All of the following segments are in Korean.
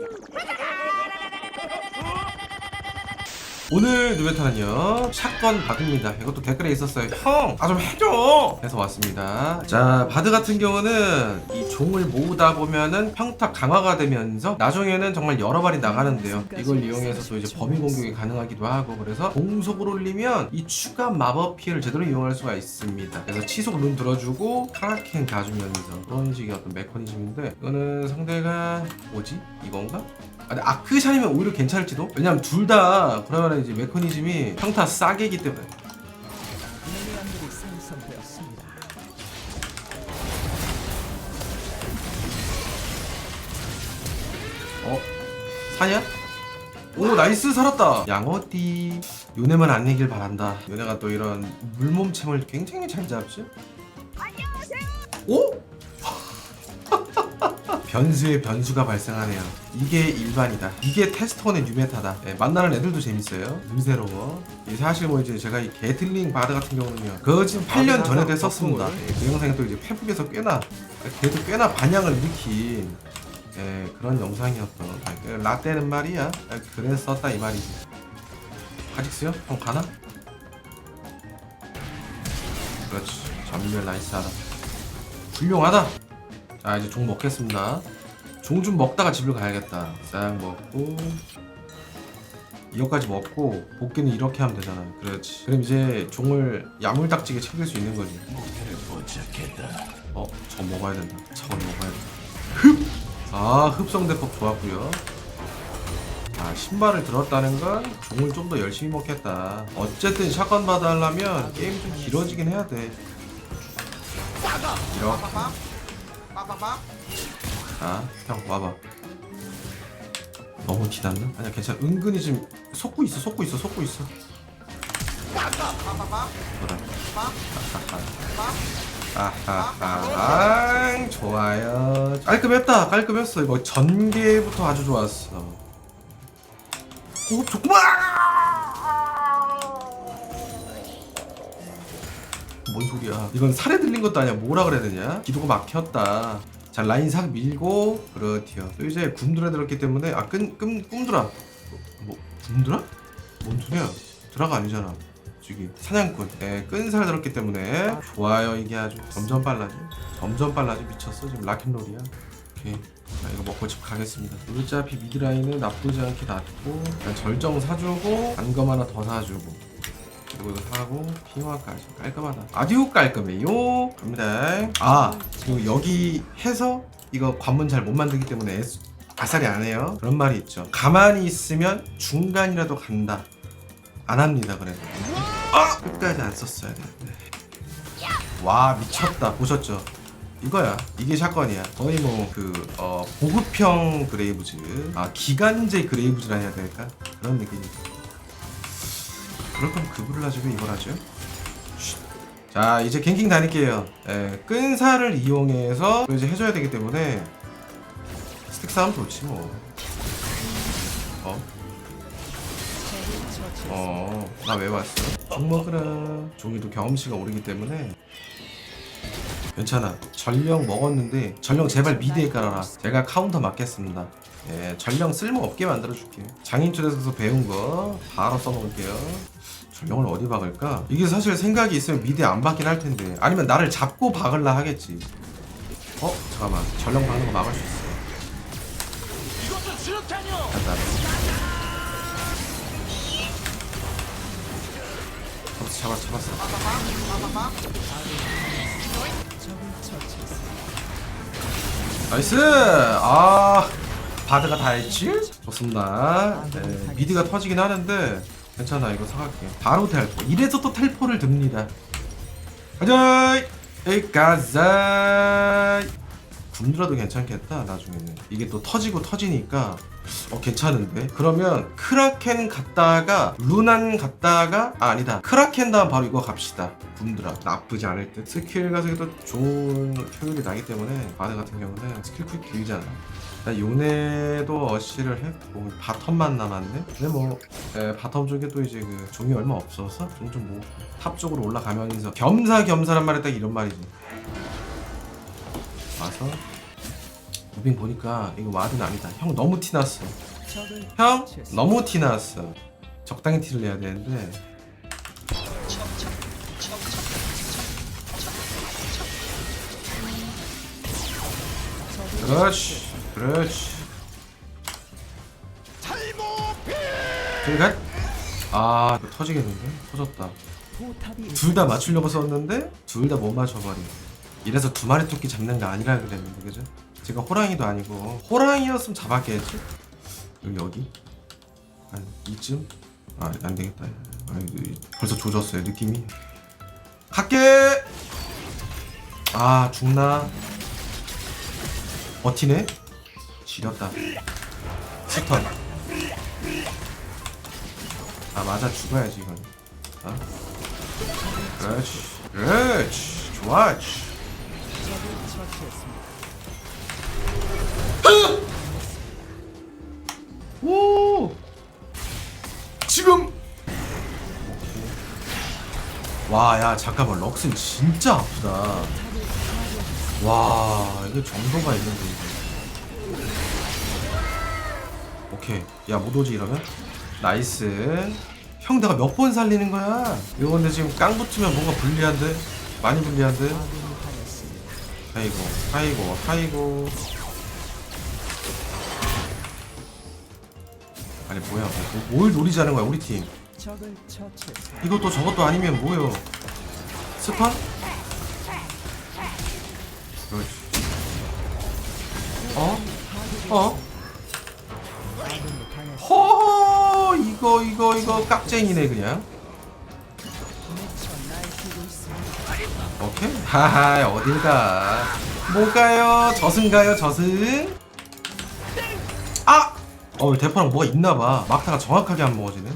Yeah. 오늘 누베타는요 샷건 바드입니다. 이것도 댓글에 있었어요. 형! 아 좀 해줘! 해서 왔습니다. 자 바드 같은 경우는 이 종을 모으다 보면은 평타 강화가 되면서 나중에는 정말 여러 발이 나가는데요. 이걸 이용해서 또 이제 범위 공격이 가능하기도 하고 그래서 공속을 올리면 이 추가 마법 피해를 제대로 이용할 수가 있습니다. 그래서 치속 룬 들어주고 카라켄 가주면서 그런 식의 어떤 메커니즘인데 이거는 상대가 뭐지? 이건가? 아, 근데 아크샨이면 오히려 괜찮을지도? 왜냐면 둘 다 그러면 이제 메커니즘이 평타 싸게기 때문에 미네랄들이 생성되었습니다. 어? 사냐? 오 나이스 살았다 양어띠 요네만 안 내길 바란다 요네가 또 이런 물몸챔을 굉장히 잘 잡죠? 오? 변수에 변수가 발생하네요. 이게 일반이다. 이게 테스터원의 뉴메타다. 예, 만나는 애들도 재밌어요. 눈새로워. 이 사실 뭐 이제 제가 이 게틀링 바드 같은 경우는요 그거 지금 8년 전에도 했었습니다. 예, 그 영상이 또 이제 페북에서 꽤나 그래도 꽤나 반향을 일으킨 예, 그런 영상이었던 아, 그 라떼는 말이야. 아, 그랬었다 이 말이지. 카직스요? 형 가나? 그렇지. 전멸 나이스 하다 훌륭하다 자 이제 종 먹겠습니다. 종 좀 먹다가 집을 가야겠다. 싹 먹고 이거까지 먹고 복귀는 이렇게 하면 되잖아 그렇지. 그럼 이제 종을 야물딱지게 챙길 수 있는 거지. 어? 저 먹어야 된다. 저걸 먹어야 된다. 흡! 아 흡성대법 좋았고요. 아 신발을 들었다는 건 종을 좀 더 열심히 먹겠다. 어쨌든 샷건 받아 하려면 게임 좀 길어지긴 해야 돼. 이렇게 자, 형 와봐. 너무 티났나? 아니야 괜찮아. 은근히 지금 속고 있어, 속고 있어, 속고 있어. 뭐라? 아하하, 좋아요. 깔끔했다, 깔끔했어. 이거 전개부터 아주 좋았어. 오, 좋구만! 뭔 소리야? 이건 살에 들린 것도 아니야. 뭐라 그래야 되냐? 기도가 막혔다. 자 라인 싹 밀고 그렇디요. 또 이제 굼들어 들었기 때문에 아끈 끔 꿈들아. 뭐 굼들아? 뭔 소리야? 드라가 아니잖아. 저기 사냥꾼. 예, 끈살 들었기 때문에 좋아요 이게 아주 점점 빨라져. 점점 빨라져 미쳤어 지금 라켄롤이야. 오케이. 자 이거 먹고 집 가겠습니다. 어차피 미드라인은 나쁘지 않게 놨고 절정 사주고 단검 하나 더 사주고 이거 사고 핑화까지 깔끔하다. 아디오 깔끔해요. 갑니다. 아 그리고 여기 해서 이거 관문 잘 못 만들기 때문에 애쓰- 아싸리 안 해요. 그런 말이 있죠. 가만히 있으면 중간이라도 간다. 안 합니다 그래도. 아! 끝까지 안 썼어야 되는데. 와 미쳤다. 보셨죠? 이거야. 이게 샷건이야. 거의 뭐 그 어, 보급형 그레이브즈. 아 기간제 그레이브즈라 해야 될까? 그런 느낌이죠 그럴 거면 그거를 가지고 이걸 하죠. 쉿. 자 이제 갱킹 다닐게요. 예, 끈살을 이용해서 이제 해줘야 되기 때문에 스틱 싸움 좋지 뭐. 어? 어, 나 왜 왔어? 종 먹으라. 종이도 경험치가 오르기 때문에 괜찮아. 전령 먹었는데 전령 제발 미드에 깔아라. 제가 카운터 맞겠습니다. 예, 전령 쓸모 없게 만들어 줄게요. 장인 초대에서 배운 거 바로 써먹을게요. 전령을 어디 박을까? 이게 사실 생각이 있으면 미드에 안 박긴 할 텐데 아니면 나를 잡고 박을라 하겠지. 어 잠깐만 전령 박는 거 막을 수 있어. 간다. 잡았어 잡았어 잡았어. 나이스! 아, 바드가 다 했지? 좋습니다. 네, 미드가 터지긴 하는데, 괜찮아, 이거 사갈게. 바로 텔포. 이래서 또 텔포를 듭니다. 가자! 에이, 가자! 굶더라도 괜찮겠다, 나중에는. 이게 또 터지고 터지니까, 어, 괜찮은데? 그러면, 크라켄 갔다가, 루난 갔다가, 아, 아니다. 크라켄 다음 바로 이거 갑시다. 굶드라. 나쁘지 않을 듯. 스킬 가속이 또 좋은 효율이 나기 때문에, 바드 같은 경우는 스킬 쿨 길잖아. 나 요네도 어시를 했고 바텀만 남았네. 근데 뭐 에, 바텀 쪽에 또 이제 그 종이 얼마 없어서 좀좀뭐탑 쪽으로 올라가면서 겸사겸사란 말이 딱 이런 말이지. 와서 무빙 보니까 이거 와드는 아니다 형 너무 티났어 형. 너무 티났어 적당히 티를 내야 되는데 그렇지 그렇지. 들가 아 이거 터지겠는데? 터졌다. 둘 다 맞추려고 썼는데 둘 다 못 맞춰버린 이래서 두 마리 토끼 잡는 거 아니라 그랬는데 그죠? 제가 호랑이도 아니고 호랑이였으면 잡았겠지? 여기 여기? 한 이쯤? 아 안되겠다. 아, 벌써 조졌어요 느낌이. 갈게! 아 죽나? 버티네 지렸다. 스턴. 아 맞아. 죽어야지 이건. 아? 그렇지. 그렇지. 좋아. 오! 지금! 와야 잠깐만 럭슨 진짜 아프다. 와 이게 정도가 있는데 이게 오케이 야 못 오지 이러면 나이스 형 내가 몇 번 살리는 거야 이거 근데 지금 깡 붙으면 뭔가 불리한데 많이 불리한데. 아이고 아이고 아이고 아니 뭐야 뭐, 뭘 노리자는 거야 우리 팀. 이것도 저것도 아니면 뭐요? 그렇지 어? 어? 허 이거 이거 이거 깍쟁이네 그냥. 오케이. 하하 어딜 가. 뭐가요? 저승가요 저승? 아! 어 대포랑 뭐가 있나봐. 막타가 정확하게 안 먹어지네.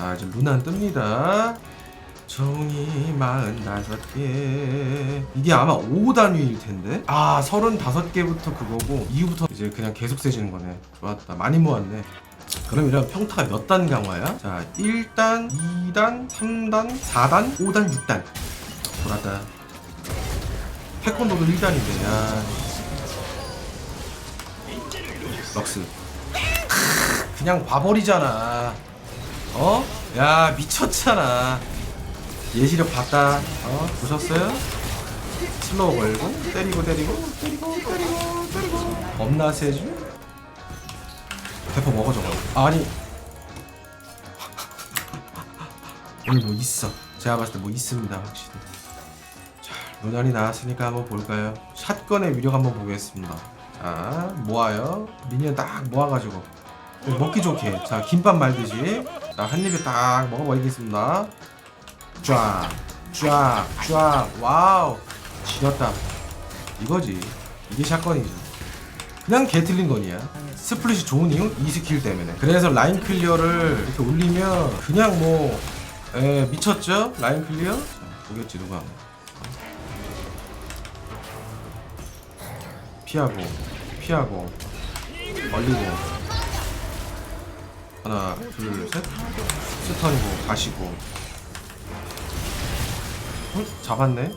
아 이제 루난 뜹니다. 종이 45개. 이게 아마 5단위일 텐데? 아 35개부터 그거고 이후부터 이제 그냥 계속 세지는 거네. 좋았다. 많이 모았네 그럼 이런 평타가 몇 단 강화야? 자 1단, 2단, 3단, 4단, 5단, 6단 돌았다 태권도도 1단인데 야 럭스 크, 그냥 봐버리잖아 어? 야 미쳤잖아 예시력 봤다 어? 보셨어요? 슬로우 걸고 때리고 때리고 때리고 때리고 때리고 겁나 세지? 대포 먹어 저거. 아니. 오늘 뭐 있어? 제가 봤을 때 뭐 있습니다 확실히. 자 노난이 나왔으니까 한번 볼까요? 샷건의 위력 한번 보겠습니다. 자 모아요. 미니언 딱 모아가지고. 먹기 좋게. 자 김밥 말듯이. 자한 입에 딱 먹어버리겠습니다. 쫙쫙쫙. 와우. 지렸다. 이거지. 이게 샷건이지 그냥 개 틀린 거니야 스플릿이 좋은 이유? 이 스킬 때문에 그래서 라인 클리어를 이렇게 올리면 그냥 뭐 에, 미쳤죠? 라인 클리어? 자, 보겠지 누가 피하고 피하고 얼리고 하나 둘셋 스턴이고 가시고 어? 잡았네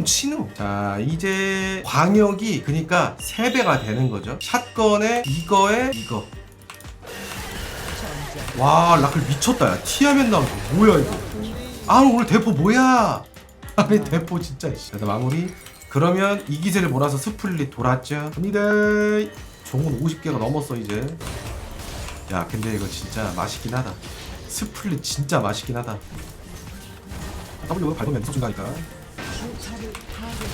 좀 치누 자 이제 광역이 그니까 3배가 되는 거죠. 샷건에 이거에 이거. 와 라클 미쳤다. 야 티하면 나온 거 뭐야 이거? 아 오늘 대포 뭐야? 아니 대포 진짜 씨. 자 마무리. 그러면 이 기세를 몰아서 스플릿 돌았죠? 갑니다. 종은 50개가 넘었어 이제. 야 근데 이거 진짜 맛있긴 하다. 스플릿 진짜 맛있긴 하다. W 밟으면 파괴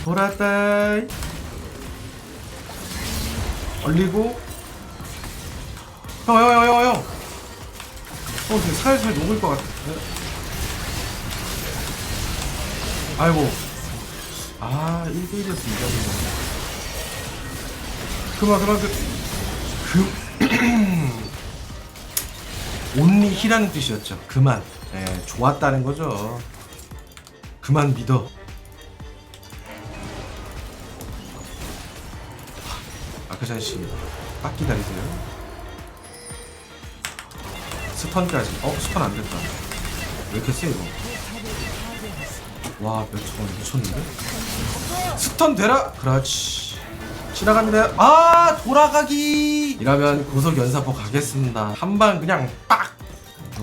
돌았다. 얼리고. 형 형 형 형형. 어 되게 살살 녹을 것 같아. 아이고. 아 1대1이었으면 이겼는데 그만 그만 그, 그 온리 히라는 뜻이었죠. 그만. 예, 좋았다는 거죠. 그만 믿어 씨, 딱 기다리세요. 스턴까지. 어, 스턴 안 됐다. 왜 이렇게 세 이거? 와, 몇 천, 미쳤는데? 스턴 되라! 그렇지. 지나갑니다. 아, 돌아가기! 이러면 고속 연사포 가겠습니다. 한 방 그냥 빡!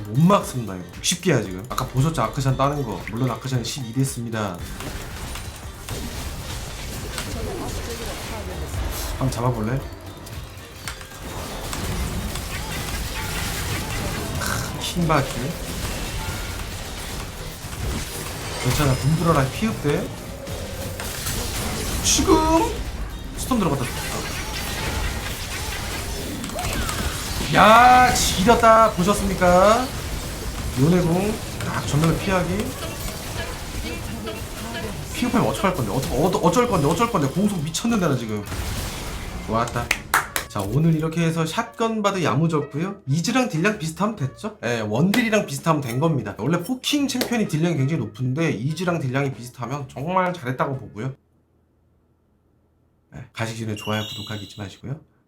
못 막습니다, 이거. 60개야, 지금. 아까 보셨죠? 아크샨 따는 거. 물론 아크샨 12 됐습니다. 한번 잡아볼래? 킹바지 괜찮아 굶들어라. 피흡대. 지금! 스톰 들어갔다. 야 지렸다. 보셨습니까? 요네궁 딱 전면을 피하기. 피흡하면 어떡할 건데? 어떡, 어, 어쩔 건데? 어쩔 건데? 공속 미쳤는데 나 지금 좋았다. 자 오늘 이렇게 해서 샷건 바드 야무졌고요. 이즈랑 딜량 비슷하면 됐죠? 예 원딜이랑 비슷하면 된 겁니다. 원래 포킹 챔피언이 딜량이 굉장히 높은데 이즈랑 딜량이 비슷하면 정말 잘했다고 보고요. 예, 가시기 전에 좋아요 구독하기 잊지 마시고요